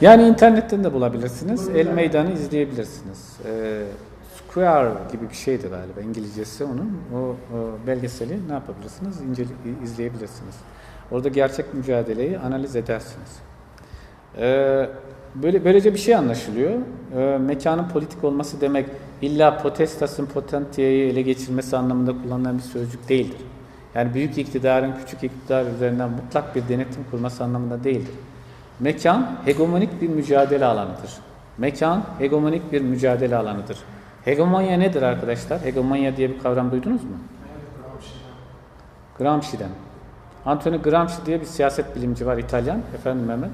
Yani internetten de bulabilirsiniz. El Meydanı izleyebilirsiniz. Ee, Square gibi bir şeydi galiba İngilizcesi onun. O, o belgeseli ne yapabilirsiniz? İncele, izleyebilirsiniz. Orada gerçek mücadeleyi analiz edersiniz. Ee, böyle böylece bir şey anlaşılıyor. Ee, mekanın politik olması demek illa potestasın potentiyeyi ele geçirmesi anlamında kullanılan bir sözcük değildir. Yani büyük iktidarın küçük iktidar üzerinden mutlak bir denetim kurması anlamında değildir. Mekan hegemonik bir mücadele alanıdır. Mekan hegemonik bir mücadele alanıdır. Hegemonya nedir arkadaşlar? Hegemonya diye bir kavram duydunuz mu? Gramsci'den. Antonio Gramsci diye bir siyaset bilimci var İtalyan. Efendim Mehmet?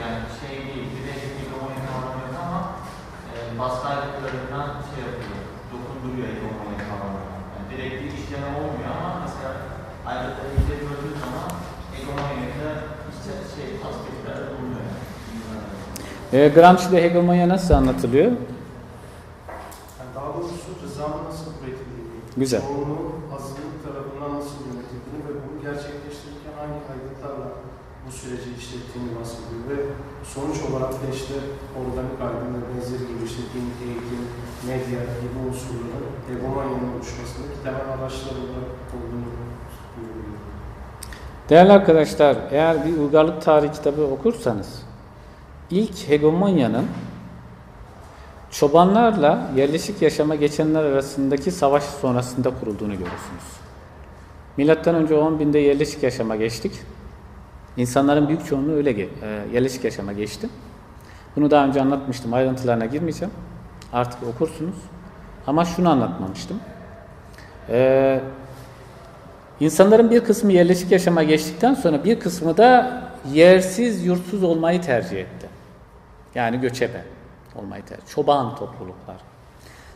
Yani şey e, şey. Yani direkt bir işleme olmuyor ama mesela aletleri işte şey tasdiklerde bulunuyor. E, Gramsci'de hegemonya nasıl anlatılıyor? Yani daha doğrusu rızanın nasıl üretildiğini, Güzel. çoğunluğun azınlık tarafından nasıl yönetildiğini ve bunu gerçekleştirirken hangi kayıtlarla bu süreci işlettiğini bahsediyor ve sonuç olarak da işte organik aydın ve benzeri gibi işte din, eğitim, medya gibi unsurların hegemonyanın oluşmasındaki temel araçlar olarak olduğunu. Değerli arkadaşlar, eğer bir uygarlık tarihi kitabı okursanız, ilk hegemonyanın çobanlarla yerleşik yaşama geçenler arasındaki savaş sonrasında kurulduğunu görürsünüz. Milattan önce 10 binde yerleşik yaşama geçtik. İnsanların büyük çoğunluğu öyle e, yerleşik yaşama geçti. Bunu daha önce anlatmıştım, ayrıntılarına girmeyeceğim. Artık okursunuz. Ama şunu anlatmamıştım. Ee, İnsanların bir kısmı yerleşik yaşama geçtikten sonra bir kısmı da yersiz, yurtsuz olmayı tercih etti. Yani göçebe olmayı tercih Çoban topluluklar.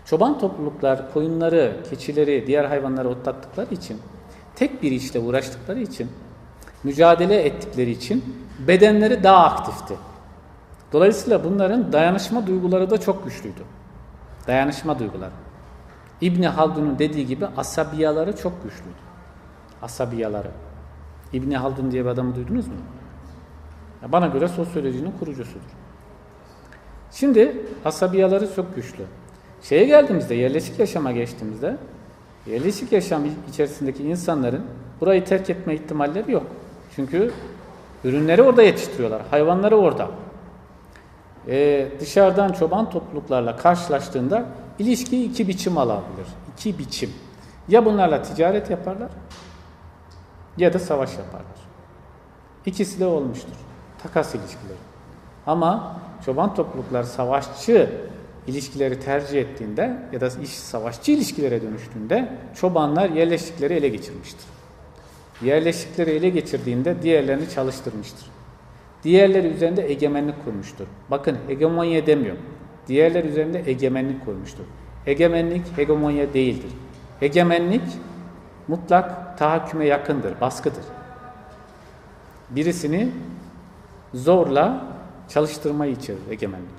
Çoban topluluklar koyunları, keçileri, diğer hayvanları otlattıkları için, tek bir işle uğraştıkları için, mücadele ettikleri için bedenleri daha aktifti. Dolayısıyla bunların dayanışma duyguları da çok güçlüydü. Dayanışma duyguları. İbni Haldun'un dediği gibi asabiyaları çok güçlüydü asabiyaları. İbni Haldun diye bir adamı duydunuz mu? Ya bana göre sosyolojinin kurucusudur. Şimdi asabiyaları çok güçlü. Şeye geldiğimizde, yerleşik yaşama geçtiğimizde, yerleşik yaşam içerisindeki insanların burayı terk etme ihtimalleri yok. Çünkü ürünleri orada yetiştiriyorlar, hayvanları orada. Ee, dışarıdan çoban topluluklarla karşılaştığında ilişkiyi iki biçim alabilir. İki biçim. Ya bunlarla ticaret yaparlar ya da savaş yaparlar. İkisi de olmuştur. Takas ilişkileri. Ama çoban topluluklar savaşçı ilişkileri tercih ettiğinde ya da iş savaşçı ilişkilere dönüştüğünde çobanlar yerleşikleri ele geçirmiştir. Yerleşikleri ele geçirdiğinde diğerlerini çalıştırmıştır. Diğerleri üzerinde egemenlik kurmuştur. Bakın hegemonya demiyor. Diğerler üzerinde egemenlik kurmuştur. Egemenlik hegemonya değildir. Egemenlik mutlak tahakküme yakındır, baskıdır. Birisini zorla çalıştırmayı içerir egemenlik.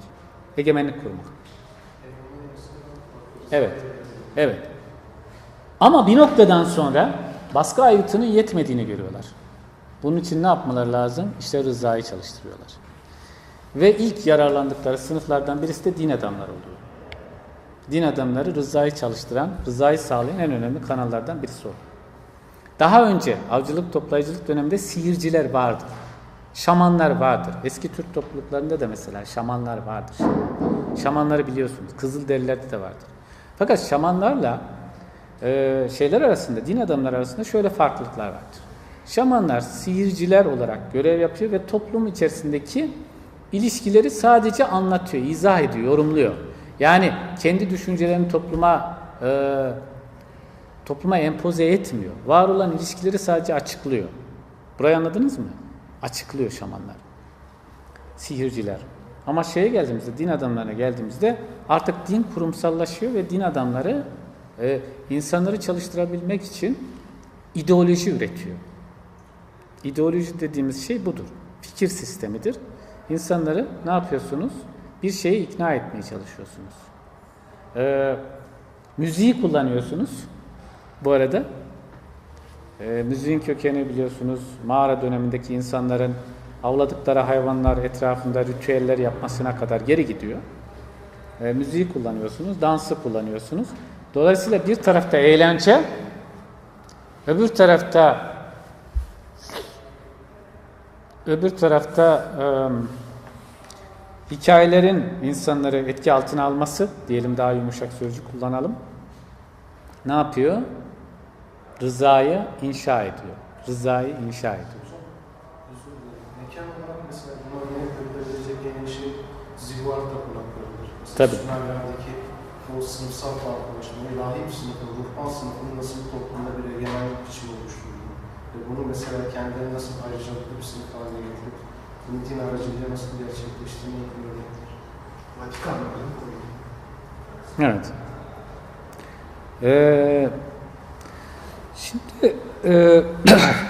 Egemenlik kurmak. Evet. Evet. Ama bir noktadan sonra baskı aygıtının yetmediğini görüyorlar. Bunun için ne yapmaları lazım? İşte rızayı çalıştırıyorlar. Ve ilk yararlandıkları sınıflardan birisi de din adamları oluyor. Din adamları rızayı çalıştıran, rızayı sağlayan en önemli kanallardan birisi o. Daha önce avcılık toplayıcılık döneminde sihirciler vardır. Şamanlar vardır. Eski Türk topluluklarında da mesela şamanlar vardır. Şamanları biliyorsunuz. Kızılderililerde de vardır. Fakat şamanlarla e, şeyler arasında, din adamları arasında şöyle farklılıklar vardır. Şamanlar sihirciler olarak görev yapıyor ve toplum içerisindeki ilişkileri sadece anlatıyor, izah ediyor, yorumluyor. Yani kendi düşüncelerini topluma e, topluma empoze etmiyor. Var olan ilişkileri sadece açıklıyor. Burayı anladınız mı? Açıklıyor şamanlar. Sihirciler. Ama şeye geldiğimizde, din adamlarına geldiğimizde artık din kurumsallaşıyor ve din adamları e, insanları çalıştırabilmek için ideoloji üretiyor. İdeoloji dediğimiz şey budur. Fikir sistemidir. İnsanları ne yapıyorsunuz? Bir şeye ikna etmeye çalışıyorsunuz. Ee, müziği kullanıyorsunuz. Bu arada E, müziğin kökeni biliyorsunuz mağara dönemindeki insanların avladıkları hayvanlar etrafında ritüeller yapmasına kadar geri gidiyor. E, müziği kullanıyorsunuz, dansı kullanıyorsunuz. Dolayısıyla bir tarafta eğlence, öbür tarafta öbür tarafta e, hikayelerin insanları etki altına alması, diyelim daha yumuşak sözcük kullanalım. Ne yapıyor? Rızayı inşa ediyor. Rızayı inşa ediyor. Mekan olarak mesela buna örnek verilebilecek en iyi şey zihvar tapınaklarıdır. Tabii. Sümerler'deki o sınıfsal farklılaşma, ilahi bir sınıfın, ruhban sınıfının nasıl bir toplumda bir egemenlik biçimi oluşturduğunu ve bunu mesela kendileri nasıl ayrıcalıklı bir sınıf haline getirip bunu din aracılığıyla nasıl gerçekleştiğini yakın örnektir. Vatikan'da Evet. Ee, şimdi e,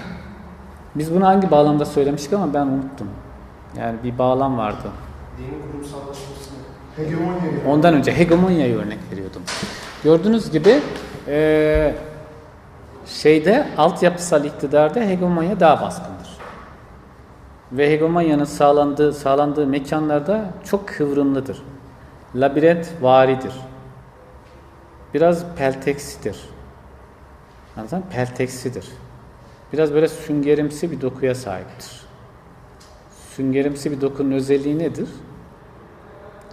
biz bunu hangi bağlamda söylemiştik ama ben unuttum. Yani bir bağlam vardı. Dinin kurumsallaşmasını hegemonya Ondan önce hegemonyayı örnek veriyordum. Gördüğünüz gibi e, şeyde altyapısal iktidarda hegemonya daha baskındır. Ve hegemonyanın sağlandığı, sağlandığı mekanlarda çok kıvrımlıdır. Labirent varidir. Biraz pelteksidir. Anladın? Pelteksidir. Biraz böyle süngerimsi bir dokuya sahiptir. Süngerimsi bir dokunun özelliği nedir?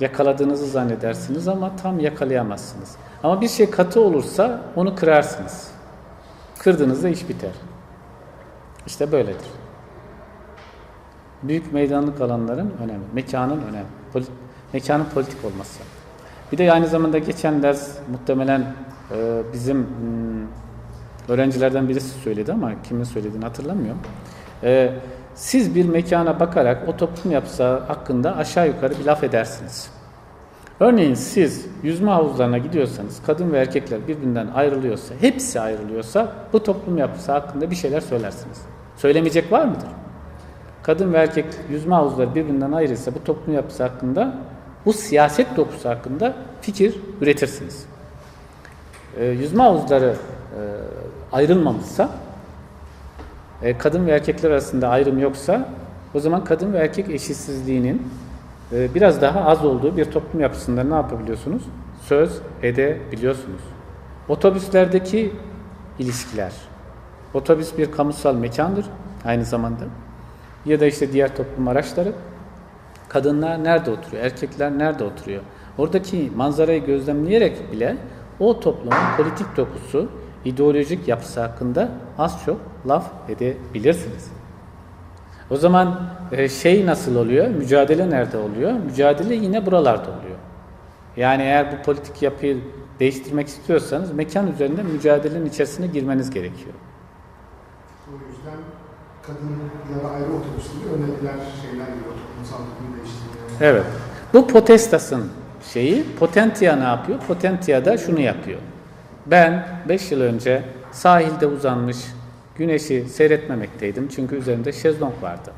yakaladığınızı zannedersiniz ama tam yakalayamazsınız. Ama bir şey katı olursa onu kırarsınız. Kırdığınızda iş biter. İşte böyledir. Büyük meydanlık alanların önemi, mekanın önemi, poli- mekanın politik olması. Bir de aynı zamanda geçen ders muhtemelen e, bizim hmm, öğrencilerden birisi söyledi ama kimin söylediğini hatırlamıyorum. E, siz bir mekana bakarak o toplum yapısı hakkında aşağı yukarı bir laf edersiniz. Örneğin siz yüzme havuzlarına gidiyorsanız kadın ve erkekler birbirinden ayrılıyorsa, hepsi ayrılıyorsa bu toplum yapısı hakkında bir şeyler söylersiniz. Söylemeyecek var mıdır? Kadın ve erkek yüzme havuzları birbirinden ayrılsa bu toplum yapısı hakkında, bu siyaset dokusu hakkında fikir üretirsiniz. Ee, yüzme havuzları e, ayrılmamışsa, e, kadın ve erkekler arasında ayrım yoksa o zaman kadın ve erkek eşitsizliğinin e, biraz daha az olduğu bir toplum yapısında ne yapabiliyorsunuz? Söz edebiliyorsunuz. Otobüslerdeki ilişkiler. Otobüs bir kamusal mekandır aynı zamanda. Ya da işte diğer toplum araçları. Kadınlar nerede oturuyor? Erkekler nerede oturuyor? Oradaki manzarayı gözlemleyerek bile o toplumun politik dokusu, ideolojik yapısı hakkında az çok laf edebilirsiniz. O zaman e, şey nasıl oluyor? Mücadele nerede oluyor? Mücadele yine buralarda oluyor. Yani eğer bu politik yapıyı değiştirmek istiyorsanız mekan üzerinde mücadelenin içerisine girmeniz gerekiyor. O yüzden kadınlara ayrı otobüsleri öneriler, şeyler geliyor toplumsal dokumu değiştirmeye. Evet. Bu Potestas'ın şeyi, Potentia ne yapıyor? Potentia da şunu yapıyor. Ben 5 yıl önce sahilde uzanmış güneşi seyretmemekteydim çünkü üzerinde şezlong vardı.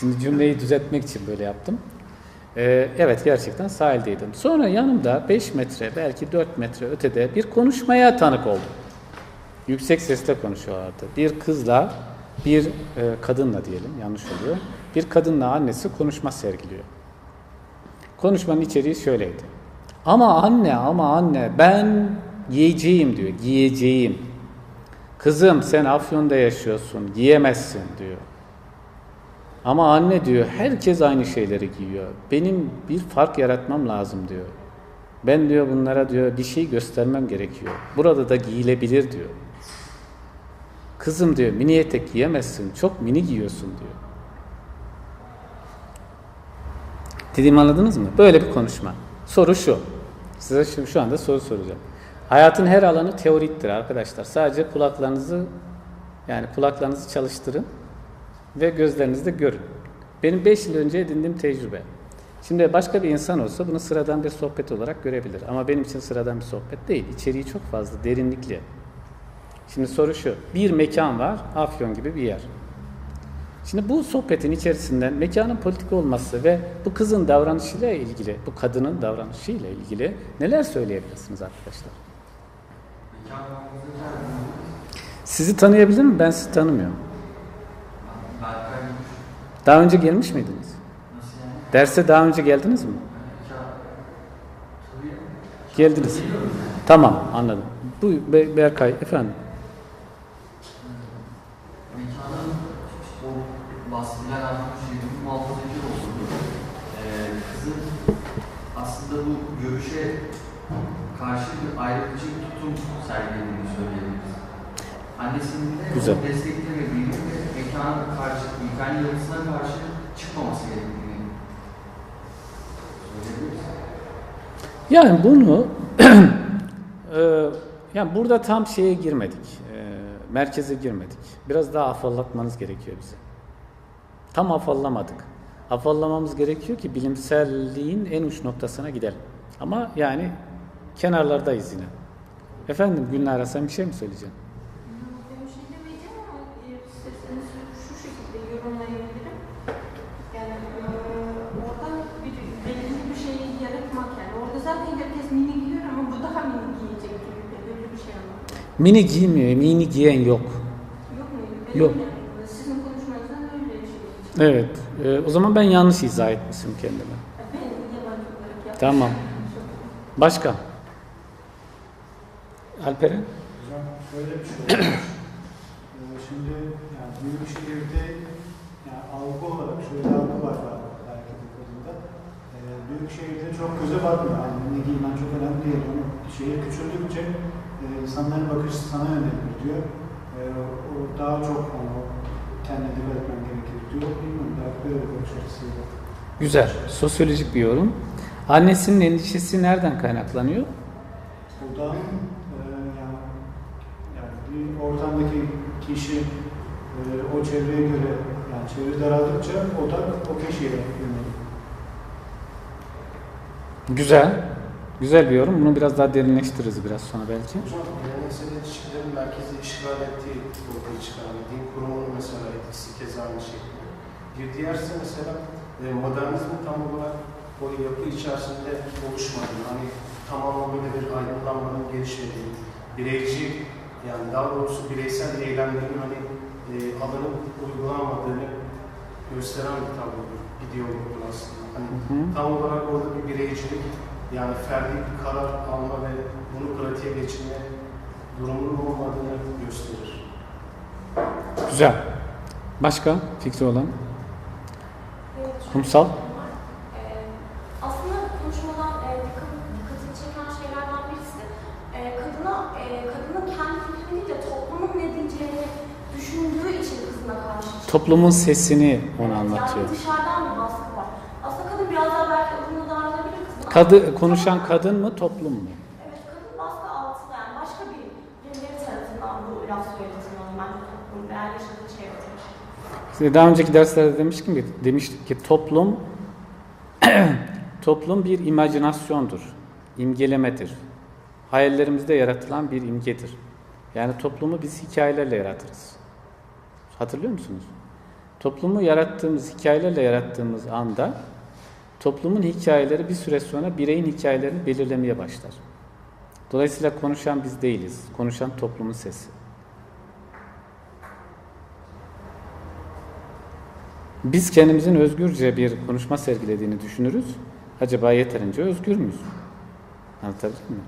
Şimdi cümleyi düzeltmek için böyle yaptım. Ee, evet gerçekten sahildeydim. Sonra yanımda 5 metre belki 4 metre ötede bir konuşmaya tanık oldum. Yüksek sesle konuşuyorlardı. Bir kızla bir e, kadınla diyelim yanlış oluyor. Bir kadınla annesi konuşma sergiliyor. Konuşmanın içeriği şöyleydi. Ama anne ama anne ben giyeceğim diyor. Giyeceğim. Kızım sen Afyon'da yaşıyorsun. Giyemezsin diyor. Ama anne diyor herkes aynı şeyleri giyiyor. Benim bir fark yaratmam lazım diyor. Ben diyor bunlara diyor bir şey göstermem gerekiyor. Burada da giyilebilir diyor. Kızım diyor mini etek giyemezsin. Çok mini giyiyorsun diyor. Dediğimi anladınız mı? Böyle bir konuşma. Soru şu. Size şu, şu anda soru soracağım. Hayatın her alanı teoriktir arkadaşlar. Sadece kulaklarınızı yani kulaklarınızı çalıştırın ve gözlerinizde görün. Benim 5 yıl önce edindiğim tecrübe. Şimdi başka bir insan olsa bunu sıradan bir sohbet olarak görebilir. Ama benim için sıradan bir sohbet değil. İçeriği çok fazla, derinlikli. Şimdi soru şu. Bir mekan var, Afyon gibi bir yer. Şimdi bu sohbetin içerisinden mekanın politik olması ve bu kızın davranışıyla ilgili, bu kadının davranışıyla ilgili neler söyleyebilirsiniz arkadaşlar? Sizi tanıyabilir mi? Ben sizi tanımıyorum. Daha önce gelmiş miydiniz? Derse daha önce geldiniz mi? Geldiniz. Tamam anladım. Bu Be- Berkay efendim. Bahsedilen arkadaş yönümü muhafazakar. Ee, kızın aslında bu görüşe karşı bir ayrıcı tutum sergilediğini söyleyebiliriz. Annesinin de Güzel. desteklemediğini ve mekanın karşı, mekanın yapısına karşı çıkmaması gerektiğini söyleyebiliriz. Yani bunu eee, yani burada tam şeye girmedik. eee, merkeze girmedik. Biraz daha afallatmanız gerekiyor bize. Tam afallamadık. Afallamamız gerekiyor ki bilimselliğin en uç noktasına gidelim. Ama yani kenarlardayız yine. Efendim Gülnara sen bir şey mi söyleyeceksin? E, e, mini giymiyor, mini giyen yok. Yok muydu? Yok. Sizin konuşmanızdan öyle bir şey. Evet. eee, o zaman ben yanlış izah etmişim kendime. Ben yabancı olarak. Tamam. Başka? Alperen? Hocam şöyle bir şey olmuş. Ee, Şimdi yani büyük bir şehirde yani algı olarak şöyle algı var belki de kadında. Ee, büyük şehirde çok göze batmıyor. Yani ne giymen çok önemli değil. Onu şehir küçüldükçe e, insanların bakışı sana yönelir diyor. Ee, o daha çok o kendine dikkat etmen gerekir diyor. Bilmiyorum belki böyle bir bakış açısıyla. Güzel. Sosyolojik bir yorum. Annesinin endişesi nereden kaynaklanıyor? Buradan e, yani, yani bir ortamdaki kişi e, o çevreye göre yani çevre daraldıkça odak o kişiye yönelir. Güzel. Güzel bir yorum. Bunu biraz daha derinleştiririz biraz sonra belki. Hocam geleneksel ilişkilerin merkezi işgal ettiği ortaya çıkan din kurumunun mesela etkisi keza aynı şekilde. Bir diğerse mesela e, modernizmin tam olarak o yapı içerisinde oluşmadığı, hani tam anlamıyla bir aydınlanmanın gelişmediği, bireyci yani daha doğrusu bireysel eylemlerin hani e, alınıp uygulanmadığını gösteren bir tablodur, ideologdur aslında. Hani Hı hı. tam olarak orada bir bireycilik yani ferdi bir karar alma ve bunu pratiğe geçirme durumunun olmadığını gösterir. Güzel. Başka fikri olan? Evet, şöyle Kumsal? bir durum var. Ee, aslında konuşmadan e, dikkat, dikkatini çeken şeylerden birisi e, kadına e, kadının kendi fikrini değil de toplumun ne diyeceğini düşündüğü için kızına karşı çıkıyor. Toplumun sesini ona anlatıyor. Yani dışarıdan bir baskı var. Aslında kadın biraz daha belki ılımlı davranabilir kızına. Kadı, konuşan kadın mı, toplum mu? Evet, kadın baskı altında yani başka bir birileri tarafından bu laf söyletilmeli bence toplum veya yaşadığı çıkıyor. İşte daha önceki derslerde demiştim ki, demiştik ki toplum toplum bir imajinasyondur, imgelemedir. Hayallerimizde yaratılan bir imgedir. Yani toplumu biz hikayelerle yaratırız. Hatırlıyor musunuz? Toplumu yarattığımız, hikayelerle yarattığımız anda toplumun hikayeleri bir süre sonra bireyin hikayelerini belirlemeye başlar. Dolayısıyla konuşan biz değiliz. Konuşan toplumun sesi. Biz kendimizin özgürce bir konuşma sergilediğini düşünürüz. Acaba yeterince özgür müyüz? Anlatabildim mi?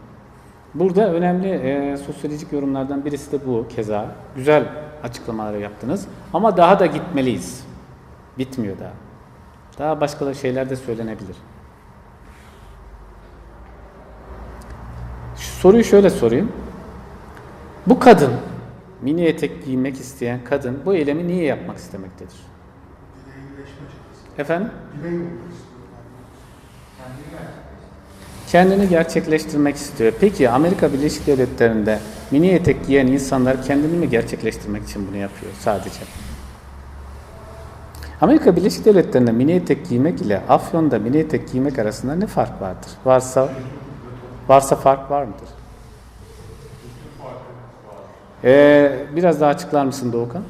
Burada önemli e, sosyolojik yorumlardan birisi de bu keza. Güzel açıklamaları yaptınız. Ama daha da gitmeliyiz. Bitmiyor daha. Daha başka şeyler de söylenebilir. Şu soruyu şöyle sorayım. Bu kadın, mini etek giymek isteyen kadın bu eylemi niye yapmak istemektedir? Çabası. Efendim? Kendini gerçekleştirmek. istiyor. Peki Amerika Birleşik Devletleri'nde mini etek giyen insanlar kendini mi gerçekleştirmek için bunu yapıyor sadece? Amerika Birleşik Devletleri'nde mini etek giymek ile Afyon'da mini etek giymek arasında ne fark vardır? Varsa varsa fark var mıdır? Ee, biraz daha açıklar mısın Doğukan?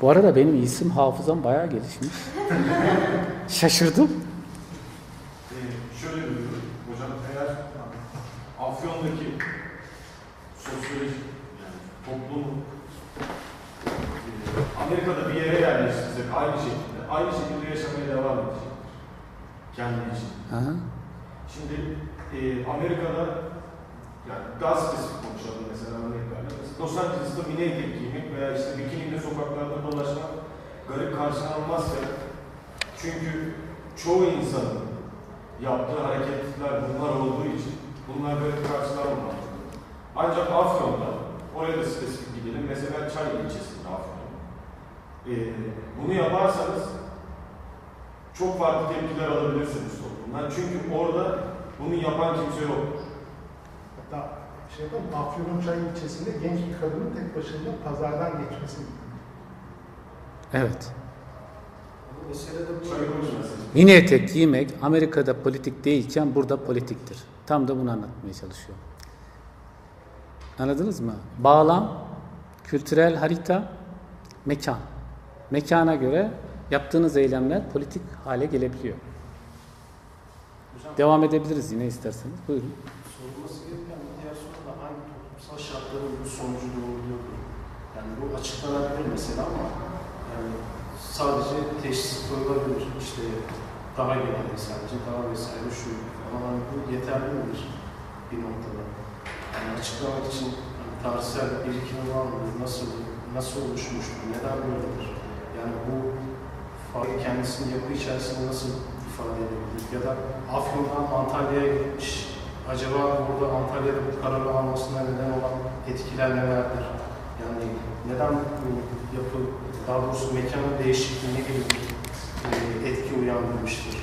Bu arada benim isim hafızam bayağı gelişmiş. Şaşırdım. Afyon'daki sosyolojik yani toplumu e, Amerika'da bir yere yerleştirsek aynı şekilde, aynı şekilde yaşamaya devam edecek. Kendi için. Hı hı. Şimdi e, Amerika'da yani daha spesifik konuşalım mesela örneklerle. Los Angeles'ta mini etek giymek veya işte bikiniyle sokaklarda dolaşmak garip karşılanmazsa çünkü çoğu insanın yaptığı hareketler bunlar olduğu için bunlar garip karşılanmamalı. Ancak Afyon'da, oraya da spesifik gidelim. Mesela Çay ilçesinde Afyon. Ee, bunu yaparsanız çok farklı tepkiler alabilirsiniz toplumdan. Çünkü orada bunu yapan kimse yok. Hatta şey yapalım, Afyon'un Çay ilçesinde genç bir kadının tek başına pazardan geçmesi. Evet. Mini etek giymek Amerika'da politik değilken burada politiktir. Tam da bunu anlatmaya çalışıyorum. Anladınız mı? Bağlam, kültürel harita, mekan. Mekana göre yaptığınız eylemler politik hale gelebiliyor. Hocam, Devam edebiliriz yine isterseniz. Buyurun. sorulması gereken bir diğer soru da hangi toplumsal şartların bu sonucu doğuruyordur? Yani bu açıklanabilir mesela ama yani sadece teşhis koyulabilir. İşte daha genel sadece daha vesaire şu ama hani bu yeterli midir bir noktada? Yani açıklamak için hani tarihsel birikimi var mıdır? Nasıl nasıl oluşmuştur? Neden böyledir? Yani bu fa- kendisini yapı içerisinde nasıl ifade edebilir? Ya da Afyon'dan Antalya'ya gitmiş. Acaba burada Antalya'da bu kararı almasına neden olan etkiler nelerdir? Yani neden bu yapı, daha doğrusu mekanın değişikliğine gibi bir e, etki uyandırmıştır?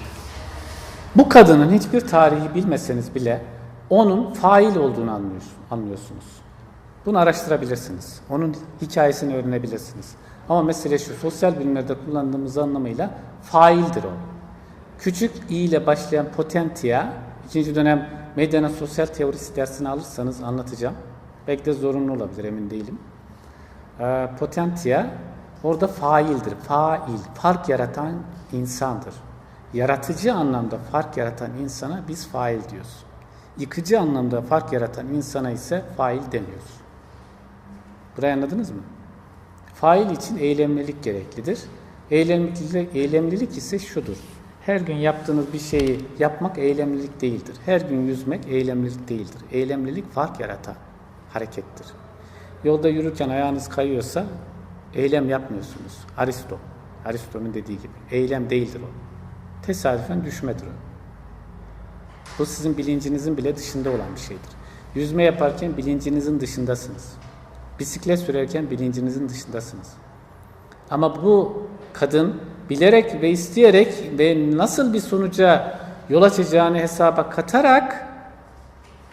Bu kadının hiçbir tarihi bilmeseniz bile onun fail olduğunu anlıyor- anlıyorsunuz. Bunu araştırabilirsiniz. Onun hikayesini öğrenebilirsiniz. Ama mesele şu, sosyal bilimlerde kullandığımız anlamıyla faildir o. Küçük i ile başlayan potentia, ikinci dönem medyanın sosyal teorisi dersini alırsanız anlatacağım. Belki de zorunlu olabilir, emin değilim. Ee, potentia orada faildir. Fail, fark yaratan insandır. Yaratıcı anlamda fark yaratan insana biz fail diyoruz. Yıkıcı anlamda fark yaratan insana ise fail demiyoruz. Burayı anladınız mı? Fail için eylemlilik gereklidir. Eylemlilik, eylemlilik ise şudur. Her gün yaptığınız bir şeyi yapmak eylemlilik değildir. Her gün yüzmek eylemlilik değildir. Eylemlilik fark yaratan harekettir. Yolda yürürken ayağınız kayıyorsa eylem yapmıyorsunuz. Aristo. Aristo'nun dediği gibi. Eylem değildir o. Tesadüfen düşmedir o. Bu sizin bilincinizin bile dışında olan bir şeydir. Yüzme yaparken bilincinizin dışındasınız. Bisiklet sürerken bilincinizin dışındasınız. Ama bu kadın bilerek ve isteyerek ve nasıl bir sonuca yol açacağını hesaba katarak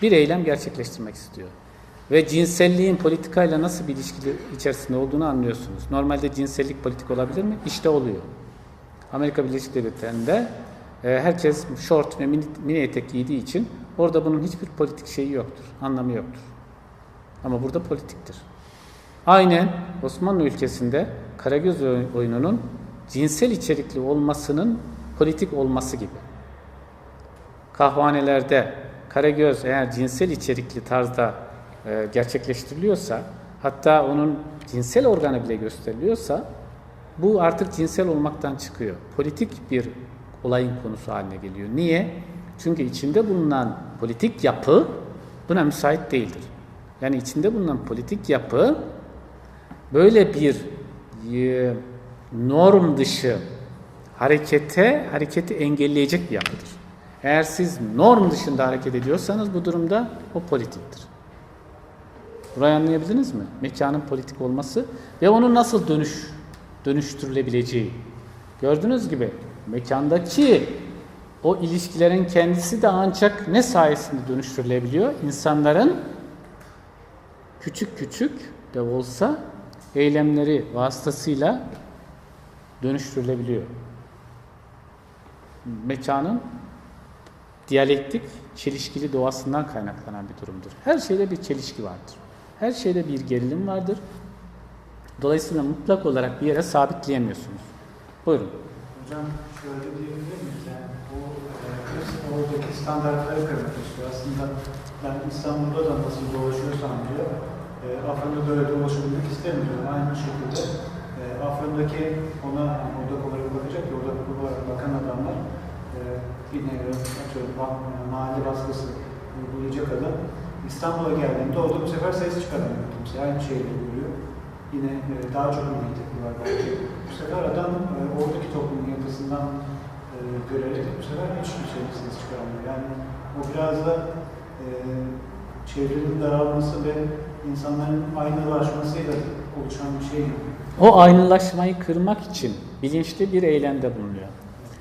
bir eylem gerçekleştirmek istiyor. Ve cinselliğin politikayla nasıl bir ilişkili içerisinde olduğunu anlıyorsunuz. Normalde cinsellik politik olabilir mi? İşte oluyor. Amerika Birleşik Devletleri'nde e, herkes short ve mini, mini etek giydiği için orada bunun hiçbir politik şeyi yoktur, anlamı yoktur. Ama burada politiktir. Aynen Osmanlı ülkesinde Karagöz oy- oyununun cinsel içerikli olmasının politik olması gibi. Kahvanelerde Karagöz eğer cinsel içerikli tarzda e, gerçekleştiriliyorsa, hatta onun cinsel organı bile gösteriliyorsa, bu artık cinsel olmaktan çıkıyor. Politik bir olayın konusu haline geliyor. Niye? Çünkü içinde bulunan politik yapı buna müsait değildir. Yani içinde bulunan politik yapı böyle bir e, norm dışı harekete, hareketi engelleyecek bir yapıdır. Eğer siz norm dışında hareket ediyorsanız bu durumda o politiktir. Burayı anlayabildiniz mi? Mekanın politik olması ve onun nasıl dönüş dönüştürülebileceği. Gördüğünüz gibi mekandaki o ilişkilerin kendisi de ancak ne sayesinde dönüştürülebiliyor? İnsanların küçük küçük de olsa eylemleri vasıtasıyla dönüştürülebiliyor. Mekanın diyalektik, çelişkili doğasından kaynaklanan bir durumdur. Her şeyde bir çelişki vardır. Her şeyde bir gerilim vardır. Dolayısıyla mutlak olarak bir yere sabitleyemiyorsunuz. Buyurun. Hocam şöyle diyebilir miyiz? Yani bu e, oradaki standartları kırmak istiyor. Aslında ben İstanbul'da da nasıl dolaşıyorsam diyor, e, Afyon'da da öyle dolaşabilmek istemiyorum. Aynı şekilde e, Afyon'daki ona yani odak olarak bakacak ya odak olarak bakan adamlar e, yine atıyorum ba- mahalle baskısı uygulayacak adam İstanbul'a geldiğinde orada bu sefer ses çıkaramıyor kimse. Aynı şeyi görüyor. Yine e, daha çok tepki var. Bu sefer adam e, oradaki toplumun yapısından e, görerek bu sefer hiç ses çıkaramıyor. Yani o biraz da e, çevrenin daralması ve insanların aynılaşmasıyla oluşan bir şey. O aynılaşmayı kırmak için bilinçli bir eylemde bulunuyor.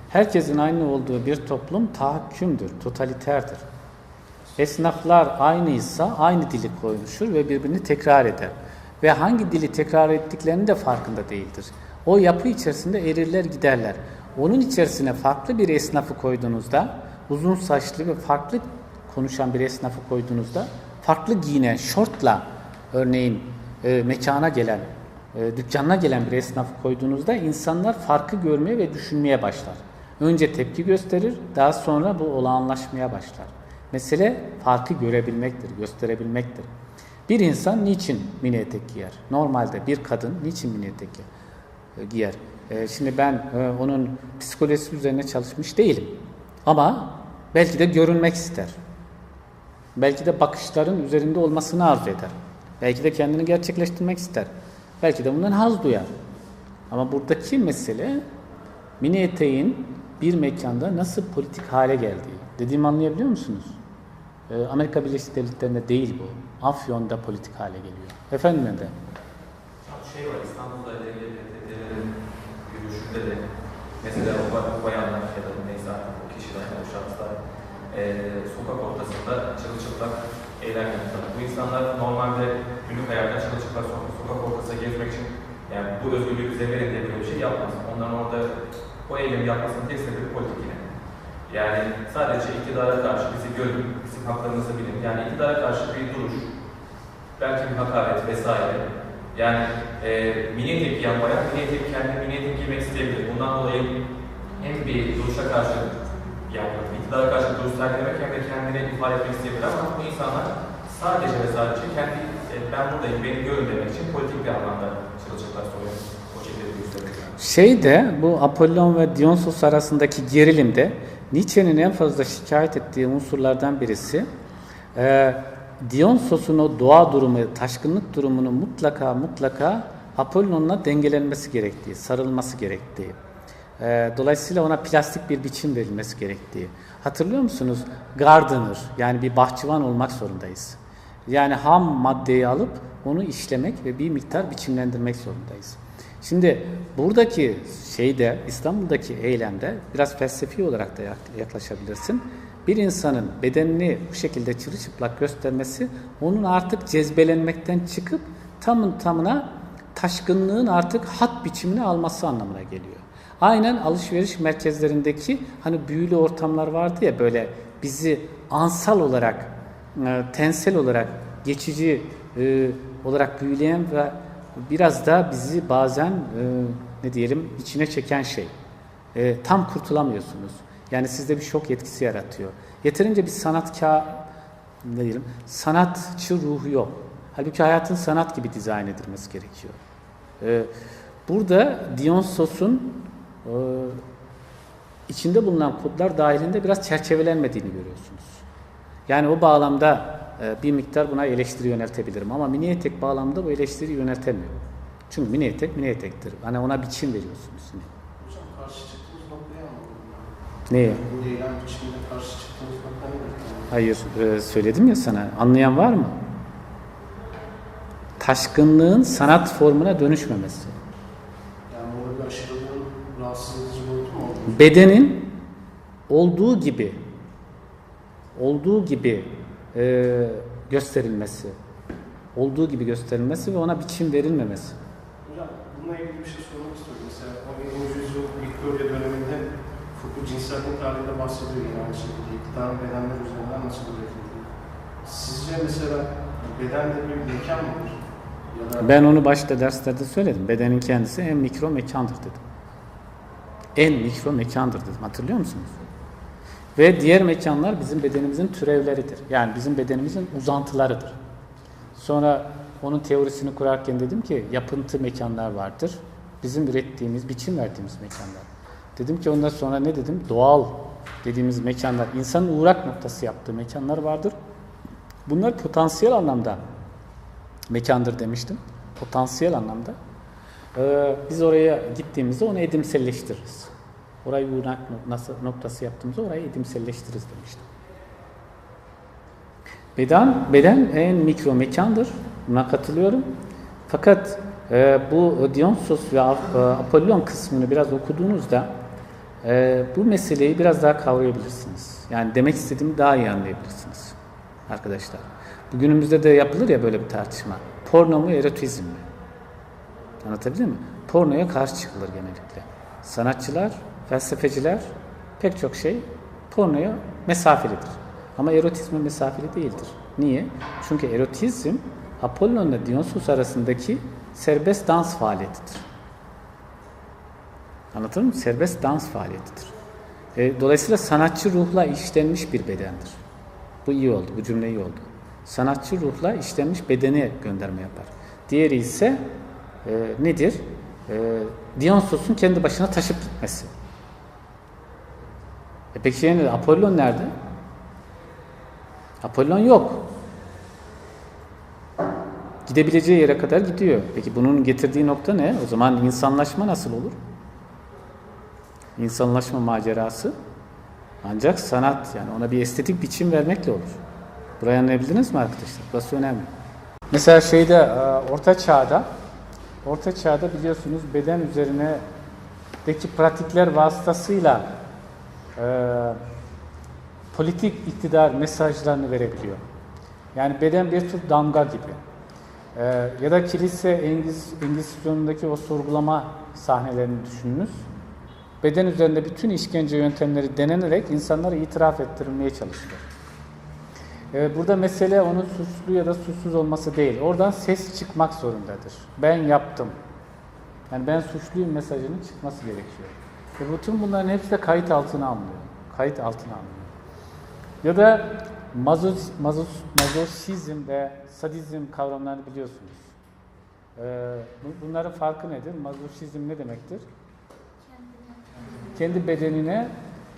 Herkesin aynı olduğu bir toplum tahakkümdür, totaliterdir. Esnaflar aynıysa aynı dili konuşur ve birbirini tekrar eder. Ve hangi dili tekrar ettiklerinin de farkında değildir. O yapı içerisinde erirler giderler. Onun içerisine farklı bir esnafı koyduğunuzda, uzun saçlı ve farklı konuşan bir esnafı koyduğunuzda, farklı giyinen şortla örneğin e, mekana gelen, e, dükkanına gelen bir esnafı koyduğunuzda insanlar farkı görmeye ve düşünmeye başlar. Önce tepki gösterir, daha sonra bu olağanlaşmaya başlar. Mesele farkı görebilmektir, gösterebilmektir. Bir insan niçin mini etek giyer? Normalde bir kadın niçin mini etek giyer? E, şimdi ben e, onun psikolojisi üzerine çalışmış değilim. Ama belki de görünmek ister. Belki de bakışların üzerinde olmasını arzu eder. Belki de kendini gerçekleştirmek ister. Belki de bundan haz duyar. Ama buradaki mesele mini eteğin bir mekanda nasıl politik hale geldiği. Dediğimi anlayabiliyor musunuz? Ee, Amerika Birleşik Devletleri'nde değil bu. Afyon'da politik hale geliyor. Efendim de. şey var İstanbul'da yürüyüşünde de mesela o ba- bayanlar ya da neyse artık o kişiler, o şahıslar eee sokak ortasında çırılçıplak eylem yaptılar. Bu insanlar normalde günlük hayatta çırılçıplak sokak, sokak ortasında gezmek için yani bu özgürlüğü bize verin diye bir şey yapmaz. Onların orada o eylemi yapmasının tek sebebi politik yine. Yani sadece iktidara karşı bizi görün, bizim haklarımızı bilin. Yani iktidara karşı bir duruş, belki bir hakaret vesaire. Yani e, mini etek giyen mini etek kendi mini etek giymek isteyebilir. Bundan dolayı hem bir duruşa karşı yani iktidara karşı duruş sergilemek hem de kendini ifade etmek isteyebilir ama bu insanlar sadece ve sadece kendi e, ben buradayım, beni görün demek için politik bir anlamda şekilde gösteriyor. Şey de bu Apollon ve Dionysos arasındaki gerilimde Nietzsche'nin en fazla şikayet ettiği unsurlardan birisi e, Dionysos'un o doğa durumu, taşkınlık durumunu mutlaka mutlaka Apollon'la dengelenmesi gerektiği, sarılması gerektiği. E, dolayısıyla ona plastik bir biçim verilmesi gerektiği. Hatırlıyor musunuz? Gardener yani bir bahçıvan olmak zorundayız. Yani ham maddeyi alıp onu işlemek ve bir miktar biçimlendirmek zorundayız. Şimdi buradaki şeyde İstanbul'daki eylemde biraz felsefi olarak da yak- yaklaşabilirsin. Bir insanın bedenini bu şekilde çırılçıplak göstermesi onun artık cezbelenmekten çıkıp tamın tamına taşkınlığın artık hat biçimini alması anlamına geliyor. Aynen alışveriş merkezlerindeki hani büyülü ortamlar vardı ya böyle bizi ansal olarak, e, tensel olarak, geçici e, olarak büyüleyen ve biraz da bizi bazen e, ne diyelim içine çeken şey. E, tam kurtulamıyorsunuz. Yani sizde bir şok etkisi yaratıyor. Yeterince bir sanatkar ne diyelim sanatçı ruhu yok. Halbuki hayatın sanat gibi dizayn edilmesi gerekiyor. E, burada Dionysos'un e, içinde bulunan kodlar dahilinde biraz çerçevelenmediğini görüyorsunuz. Yani o bağlamda bir miktar buna eleştiri yöneltebilirim ama mini etek bağlamda bu eleştiri yöneltemiyor. Çünkü mini etek mini etektir. Hani ona biçim veriyorsunuz. Hocam karşı çıktığınız noktayı anlamadım. Neye? Bu eylem biçiminde karşı çıktığınız nokta nedir? Hayır, e, söyledim ya sana. Anlayan var mı? Taşkınlığın sanat formuna dönüşmemesi. Yani bir aşırılığın rahatsız edici mu? Bedenin olduğu gibi olduğu gibi e, gösterilmesi, olduğu gibi gösterilmesi ve ona biçim verilmemesi. Hocam bununla ilgili bir şey sormak istiyorum. Mesela 17. yüzyıl Victoria döneminde Foucault cinsellik tarihinde bahsediyor yine aynı şekilde. İktidarın bedenler üzerinden nasıl üretildiği. Sizce mesela beden de bir mekan mıdır? Da Ben onu başta derslerde söyledim. Bedenin kendisi en mikro mekandır dedim. En mikro mekandır dedim. Hatırlıyor musunuz? Ve diğer mekanlar bizim bedenimizin türevleridir. Yani bizim bedenimizin uzantılarıdır. Sonra onun teorisini kurarken dedim ki yapıntı mekanlar vardır. Bizim ürettiğimiz, biçim verdiğimiz mekanlar. Dedim ki ondan sonra ne dedim? Doğal dediğimiz mekanlar, insanın uğrak noktası yaptığı mekanlar vardır. Bunlar potansiyel anlamda mekandır demiştim. Potansiyel anlamda. Ee, biz oraya gittiğimizde onu edimselleştiririz. Orayı uğrak noktası, yaptığımızda orayı edimselleştiririz demiştim. Beden, beden en mikro mekandır. Buna katılıyorum. Fakat e, bu Dionysos ve e, Apollon kısmını biraz okuduğunuzda e, bu meseleyi biraz daha kavrayabilirsiniz. Yani demek istediğimi daha iyi anlayabilirsiniz arkadaşlar. Bugünümüzde de yapılır ya böyle bir tartışma. Porno mu, erotizm mi? Anlatabildim mi? Pornoya karşı çıkılır genellikle. Sanatçılar, felsefeciler pek çok şey pornoya mesafelidir. Ama erotizme mesafeli değildir. Niye? Çünkü erotizm Apollon ile Dionysus arasındaki serbest dans faaliyetidir. Anladın mı? Serbest dans faaliyetidir. E, dolayısıyla sanatçı ruhla işlenmiş bir bedendir. Bu iyi oldu, bu cümle iyi oldu. Sanatçı ruhla işlenmiş bedeni gönderme yapar. Diğeri ise e, nedir? E, Dionysos'un kendi başına taşıp gitmesi. E peki şey ne? Apollon nerede? Apollon yok. Gidebileceği yere kadar gidiyor. Peki bunun getirdiği nokta ne? O zaman insanlaşma nasıl olur? İnsanlaşma macerası ancak sanat yani ona bir estetik biçim vermekle olur. Burayı anlayabildiniz mi arkadaşlar? Burası önemli. Mesela şeyde e, orta çağda orta çağda biliyorsunuz beden üzerine deki pratikler vasıtasıyla politik iktidar mesajlarını verebiliyor. Yani beden bir tür damga gibi. E, ya da kilise Engiz, Engizisyonundaki o sorgulama sahnelerini düşününüz. Beden üzerinde bütün işkence yöntemleri denenerek insanları itiraf ettirilmeye çalışılıyor. Ee, Burada mesele onun suçlu ya da suçsuz olması değil. Oradan ses çıkmak zorundadır. Ben yaptım. Yani ben suçluyum mesajının çıkması gerekiyor. Ve bütün bunların hepsi de kayıt altına alınıyor. Kayıt altına alınıyor. Ya da mazos, mazos, mazoşizm ve sadizm kavramlarını biliyorsunuz. Ee, bu- bunların farkı nedir? Mazoşizm ne demektir? kendi bedenine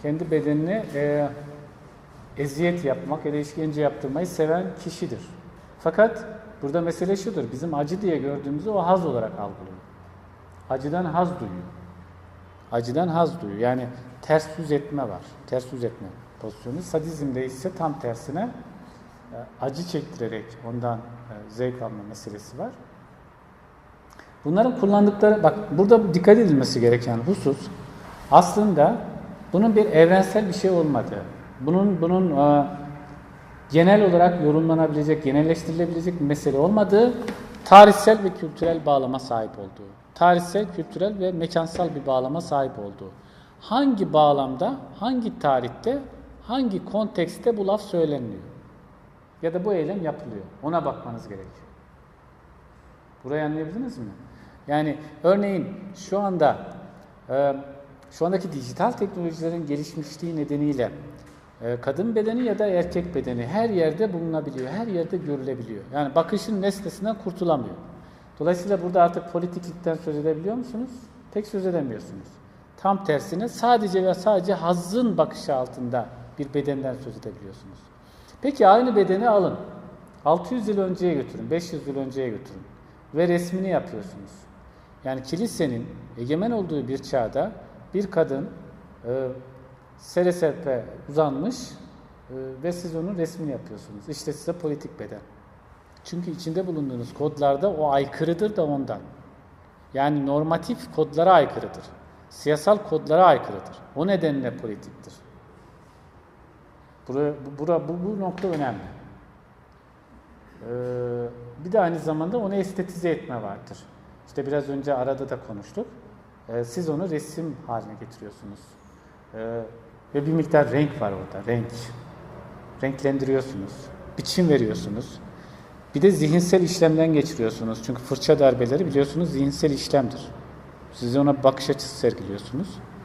kendi bedenine e, eziyet yapmak ya da işkence yaptırmayı seven kişidir. Fakat burada mesele şudur. Bizim acı diye gördüğümüzü o haz olarak algılıyor. Acıdan haz duyuyor. Acıdan haz duyuyor. Yani ters yüz etme var. Ters yüz etme pozisyonu. Sadizmde ise tam tersine e, acı çektirerek ondan e, zevk alma meselesi var. Bunların kullandıkları, bak burada dikkat edilmesi gereken husus aslında bunun bir evrensel bir şey olmadığı, bunun bunun e, genel olarak yorumlanabilecek, genelleştirilebilecek bir mesele olmadığı, tarihsel ve kültürel bağlama sahip olduğu, tarihsel, kültürel ve mekansal bir bağlama sahip olduğu. Hangi bağlamda, hangi tarihte, hangi kontekste bu laf söyleniyor? Ya da bu eylem yapılıyor. Ona bakmanız gerekiyor. Burayı anlayabildiniz mi? Yani örneğin şu anda e, şu andaki dijital teknolojilerin gelişmişliği nedeniyle e, kadın bedeni ya da erkek bedeni her yerde bulunabiliyor, her yerde görülebiliyor. Yani bakışın nesnesinden kurtulamıyor. Dolayısıyla burada artık politiklikten söz edebiliyor musunuz? Pek söz edemiyorsunuz. Tam tersine sadece ve sadece hazzın bakışı altında bir bedenden söz edebiliyorsunuz. Peki aynı bedeni alın. 600 yıl önceye götürün, 500 yıl önceye götürün ve resmini yapıyorsunuz. Yani kilisenin egemen olduğu bir çağda bir kadın e, sere serpe uzanmış e, ve siz onun resmini yapıyorsunuz. İşte size politik beden. Çünkü içinde bulunduğunuz kodlarda o aykırıdır da ondan. Yani normatif kodlara aykırıdır. Siyasal kodlara aykırıdır. O nedenle politiktir. Bura, bu, bura, bu, bu nokta önemli. Ee, bir de aynı zamanda onu estetize etme vardır. İşte biraz önce arada da konuştuk. Ee, siz onu resim haline getiriyorsunuz. Ee, ve bir miktar renk var orada, renk. Renklendiriyorsunuz, biçim veriyorsunuz. Bir de zihinsel işlemden geçiriyorsunuz. Çünkü fırça darbeleri biliyorsunuz zihinsel işlemdir. Siz ona bakış açısı sergiliyorsunuz.